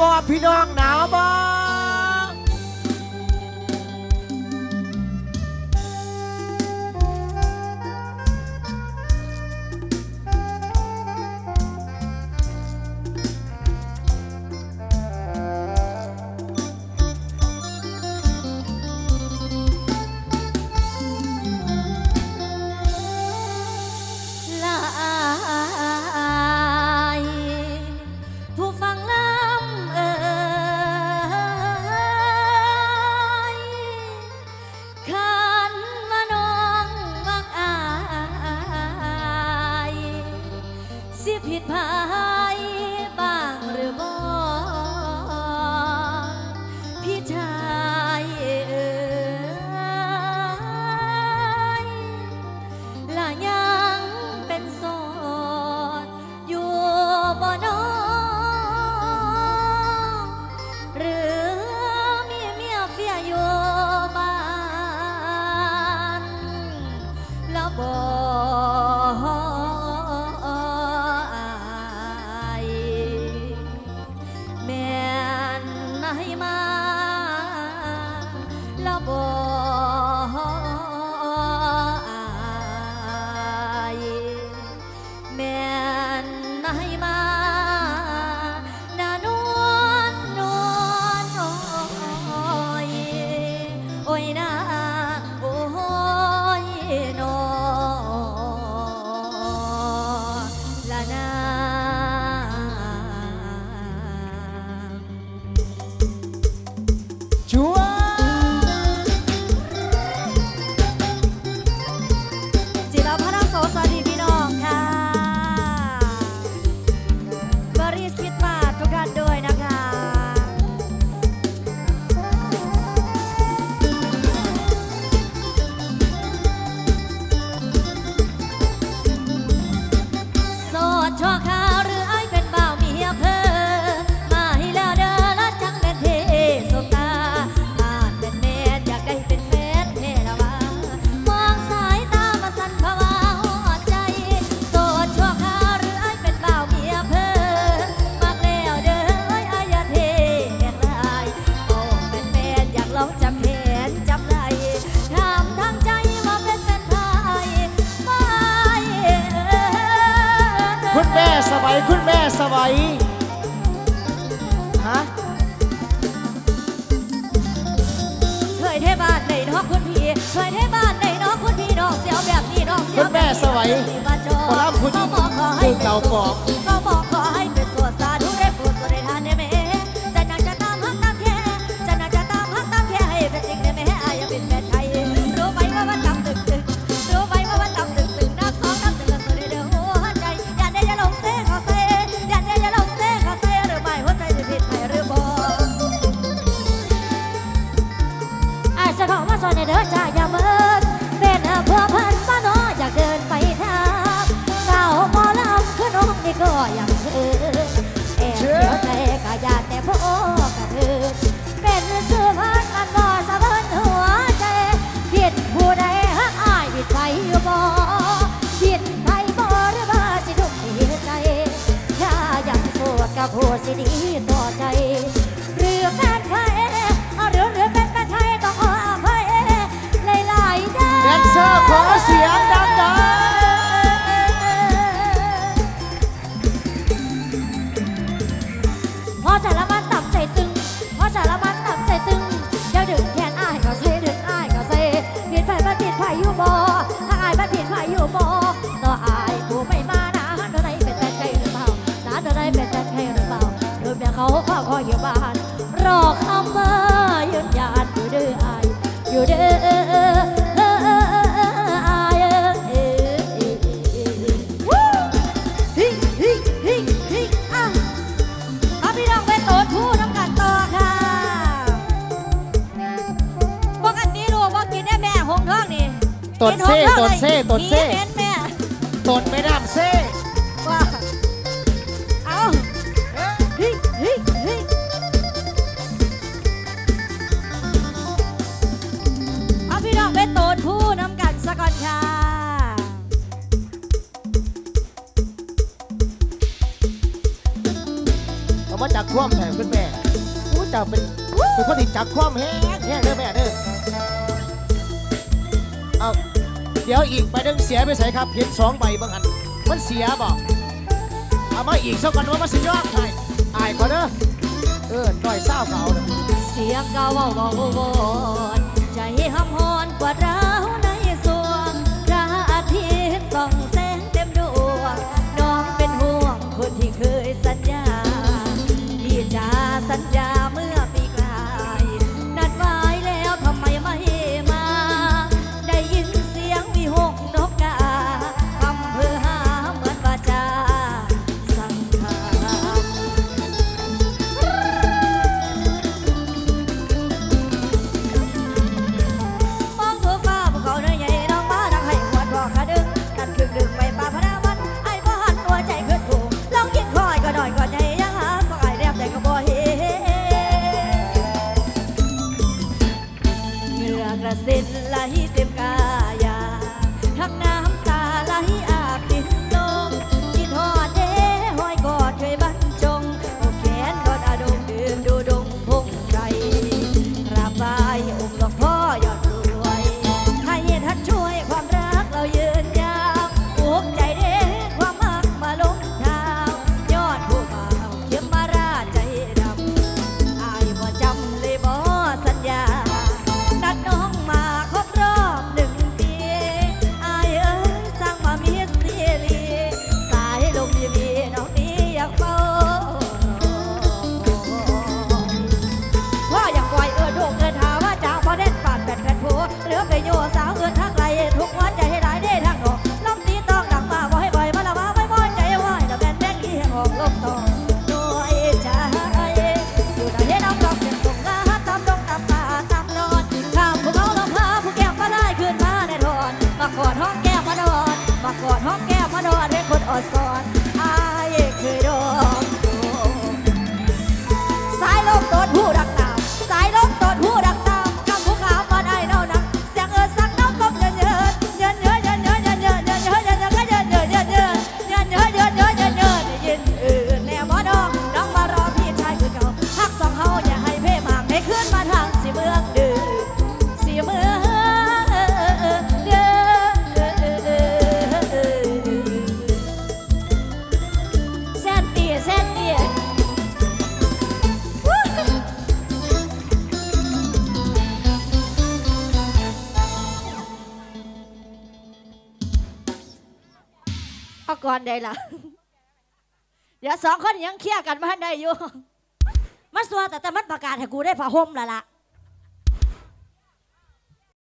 บอพี่น้องนะ Oh. คุณแม่สบายคุณแม่สบายฮะเคยเทบ้านในนอกคุณพี่เคยเทบ้านในนอกคุณพี่นอกเสียวแบบนี้นอกเสียวแบบนี้คุณแม่สบายขอรับคุณยิ่งดื่มเหล่าบอก กับผู้สิดีต่อใจหรือแฟนไทยเอาหรือหรือแฟนแฟนไทยต้องขออภัยหลายๆด้แดนเซอร์ขอเสียงดังๆพอจะรับ เขาก็คอยอยู่บ้านรอคำเบอร์ยืนยันอยู่เด้ออายอยู่เด้อตดเซ่ตดเซ่ตดเซ่ เป็นแม่ผู้เจ้าเป็นเป็นคนที่จักความแห้งแห้งเด้อแม่เด้อเอาเดี๋ยวอีกไปดึงเสียไปใส่ครับเห็นสองใบบางอันมันเสียบอกเอามาอีกเท่ากันว่ามันสิยอกไอ่ไอ้ก่อนเด้อเออด้อยเศร้าเก่าเสียก่าวบาเวอนใจห้ำหอนกว่าเราในสวงราทิตย์ส่องแสงเต็มดวงน้องเป็นห่วงคนที่เคยสัญญา สิบ ยโยสาวเกินทักาก่อนได้ล่ะ เดี๋ยวสองคนยังเคลียร์กันมาได้อยู่ มันสัวแต่แต่มันประกาศให้กูได้ผ้าห่มแล้วล่ะ